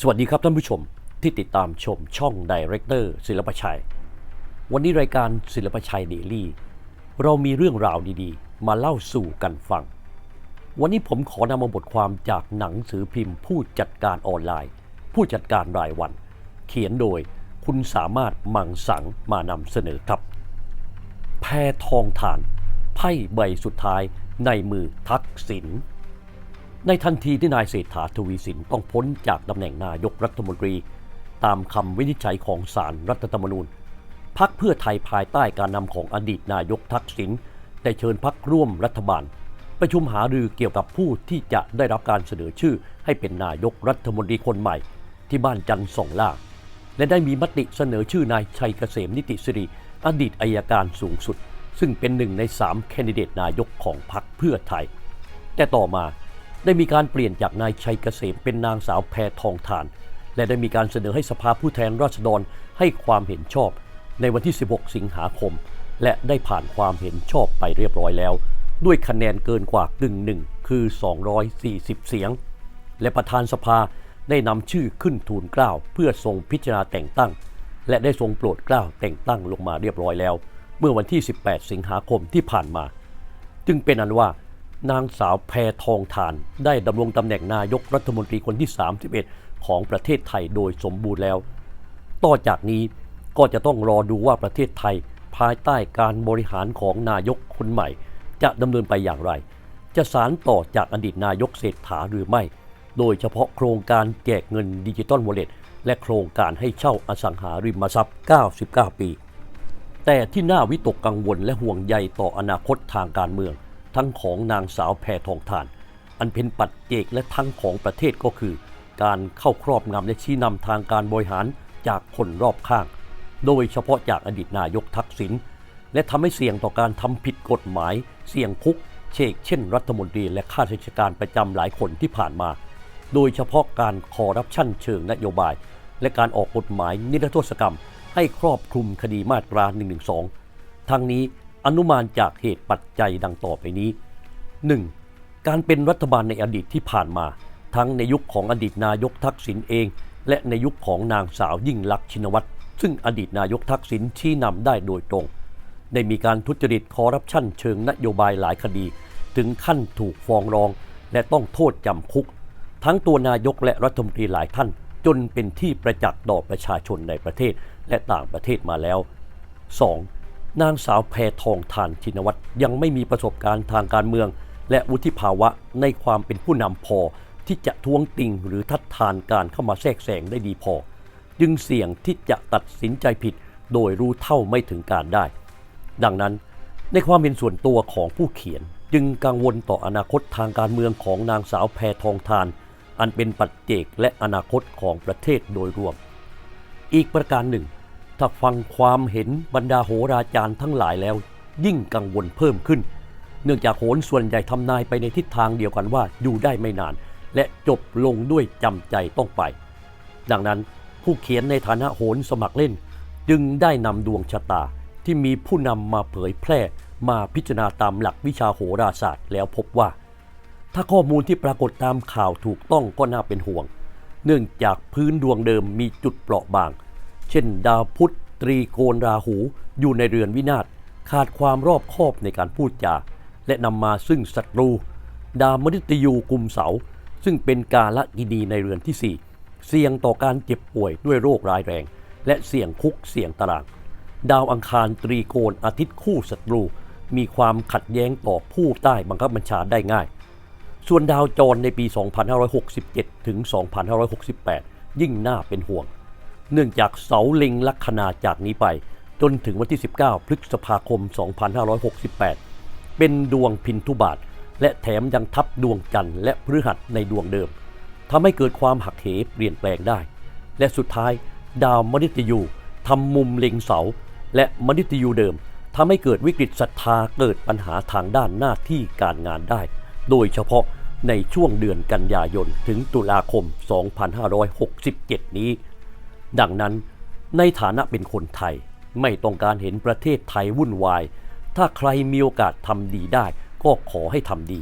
สวัสดีครับท่านผู้ชมที่ติดตามชมช่องดีเรคเตอร์ศิลปชัย วันนี้รายการศิลปชัยเดลี่ เรามีเรื่องราวดีๆ มาเล่าสู่กันฟัง วันนี้ผมขอนำมาบทความจากหนังสือพิมพ์ ผู้จัดการออนไลน์ ผู้จัดการรายวัน เขียนโดยคุณสามารถมังสังมานำเสนอครับ แพทองทาน ไพ่ใบสุดท้ายในมือทักษิณ ในทันทีที่นายเศรษฐาทวีสินต้องพ้นจากตำแหน่งนายกรัฐมนตรี ตามคำวินิจฉัยของศาลรรัฐธรรมนูญพักเพื่อไทยภายใต้การนำของอดีตนายกทักษิณได้เชิญพักร่วมรัฐบาล ประชุมหารือเกี่ยวกับผู้ที่จะได้รับการเสนอชื่อให้เป็นนายกรัฐมนตรีคนใหม่ ที่บ้านจันทร์สองล่า และได้มีมติเสนอชื่อนายชัยเกษมนิติสิริอดีตอายการสูงสุด ซึ่งเป็นหนึ่งในสามแคนดิเดตนายกของพรรคเพื่อไทย แต่ต่อมา ได้มีการเปลี่ยนจากนายชัยเกษมเป็นนางสาวแพทองทาน และได้มีการเสนอให้สภาผู้แทนราษฎรให้ความเห็นชอบ ในวันที่ 16 สิงหาคม และได้ผ่านความเห็นชอบไปเรียบร้อยแล้ว ด้วยคะแนนเกินกว่ากึ่งหนึ่งคือ 240 เสียง และประธานสภาได้นำชื่อขึ้นทูลเกล้าเพื่อทรงพิจารณาแต่งตั้ง และได้ทรงโปรดเกล้าแต่งตั้งลงมาเรียบร้อยแล้ว เมื่อวันที่ 18 สิงหาคมที่ผ่านมา จึงเป็นอันว่า นางสาวแพทองทาน ได้ดำรงตำแหน่งนายกรัฐมนตรีคนที่ 31 ของประเทศไทยโดยสมบูรณ์แล้ว ต่อจากนี้ก็จะต้องรอดูว่าประเทศไทยภายใต้การบริหารของนายกคนใหม่ จะดำเนินไปอย่างไร จะสารต่อจากอดีตนายกเศรษฐาหรือไม่ โดยเฉพาะโครงการแจกเงินดิจิตอลวอลเล็ตและโครงการให้เช่าอสังหาริมทรัพย์ 99 ปี แต่ที่น่าวิตกกังวลและห่วงใยต่ออนาคตทางการเมือง ทั้งของนางสาวแพทองทาน อันเป็นปัจเจกและทั้งของประเทศก็คือ การเข้าครอบงำและชี้นำทางการบริหารจากคนรอบข้าง โดยเฉพาะจากอดีตนายกทักษิณและทำให้เสี่ยงต่อการทำผิดกฎหมาย เสี่ยงคุกเชกเช่นรัฐมนตรีและข้าราชการประจำหลายคนที่ผ่านมา โดยเฉพาะการคอร์รัปชันเชิงนโยบาย และการออกกฎหมายนิรโทษกรรม ให้ครอบคลุมคดีมาตรา 112 ทั้งนี้ อนุมานจากเหตุปัจจัยดังต่อไปนี้ 1. การเป็นรัฐบาลในอดีตที่ผ่านมา ทั้งในยุคของอดีตนายกทักษิณเอง และในยุคของนางสาวยิ่งลักษณ์ชินวัตรซึ่งอดีตนายกทักษิณชี้นำได้โดยตรง ได้มีการทุจริตคอร์รัปชันเชิงนโยบายหลายคดี ถึงขั้นถูกฟ้องร้อง และต้องโทษจำคุก ทั้งตัวนายกและรัฐมนตรีหลายท่าน จนเป็นที่ประจักษ์ต่อประชาชนในประเทศและต่างประเทศมาแล้ว 2. นางสาวแพทองทานชินวัตรยังไม่มีประสบการณ์ทางการเมือง และวุฒิภาวะในความเป็นผู้นำพอ ที่จะท้วงติงหรือทัดทานการเข้ามาแทรกแซงได้ดีพอ จึงเสี่ยงที่จะตัดสินใจผิด โดยรู้เท่าไม่ถึงการได้ ดังนั้น ในความเป็นส่วนตัวของผู้เขียน จึงกังวลต่ออนาคตทางการเมืองของนางสาวแพทองทาน อันเป็นปัจเจกและอนาคตของประเทศโดยรวม อีกประการหนึ่ง ถ้าฟังความเห็นบรรดาโหราจารย์ทั้งหลายแล้ว ยิ่งกังวลเพิ่มขึ้น เนื่องจากโหนส่วนใหญ่ทำนายไปในทิศทางเดียวกันว่าอยู่ได้ไม่นาน และจบลงด้วยจำใจต้องไป ดังนั้นผู้เขียนในฐานะโหนสมัครเล่น จึงได้นำดวงชะตาที่มีผู้นำมาเผยแพร่มาพิจารณาตามหลักวิชาโหราศาสตร์แล้วพบว่า ถ้าข้อมูลที่ปรากฏตามข่าวถูกต้องก็น่าเป็นห่วง เนื่องจากพื้นดวงเดิมมีจุดเปราะบาง เช่น ดาวพุธตรีโกนราหูอยู่ในเรือนวินาศขาดความรอบคอบในการพูดจา และนำมาซึ่งศัตรู ดาวมฤตยูกุมเสา ซึ่งเป็นกาละกินีในเรือนที่ 4 เสี่ยงต่อการเจ็บป่วยด้วยโรคร้ายแรง และเสี่ยงคุกเสี่ยงตาราง ดาวอังคารตรีโกณอาทิตย์คู่ศัตรู มีความขัดแย้งต่อผู้ใต้บังคับบัญชาได้ง่าย ส่วนดาวจรในปี 2567 ถึง 2568 ยิ่งน่าเป็นห่วง เนื่องจากเสาเล็งลัคนาจากนี้ไป จนถึงวันที่ 19 พฤษภาคม 2568 เป็นดวงพินทุบาท และแถมยังทับดวงจันทร์และพฤหัสในดวงเดิมทำให้เกิดความหักเหเปลี่ยนแปลงได้ และสุดท้ายดาวมฤตยูทำมุมเล็งเสา และมฤตยูเดิมทำให้เกิดวิกฤตศรัทธาเกิดปัญหาทางด้านหน้าที่การงานได้ โดยเฉพาะในช่วงเดือนกันยายนถึงตุลาคม 2567 นี้ ดังนั้นในฐานะเป็นคนไทยไม่ต้องการเห็นประเทศไทยวุ่นวาย ถ้าใครมีโอกาสทำดีได้ ก็ขอให้ทำดี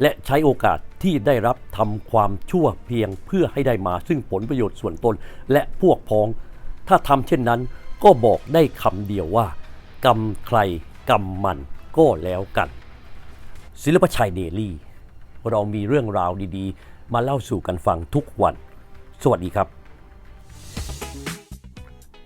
และใช้โอกาสที่ได้รับทำความชั่วเพียงเพื่อให้ได้มาซึ่งผลประโยชน์ส่วนตนและพวกพ้อง ถ้าทำเช่นนั้นก็บอกได้คำเดียวว่า กรรมใครกรรมมันก็แล้วกัน ศิลปชัยเดลี่ เรามีเรื่องราวดีๆ มาเล่าสู่กันฟังทุกวัน สวัสดีครับ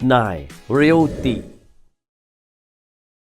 9. Realty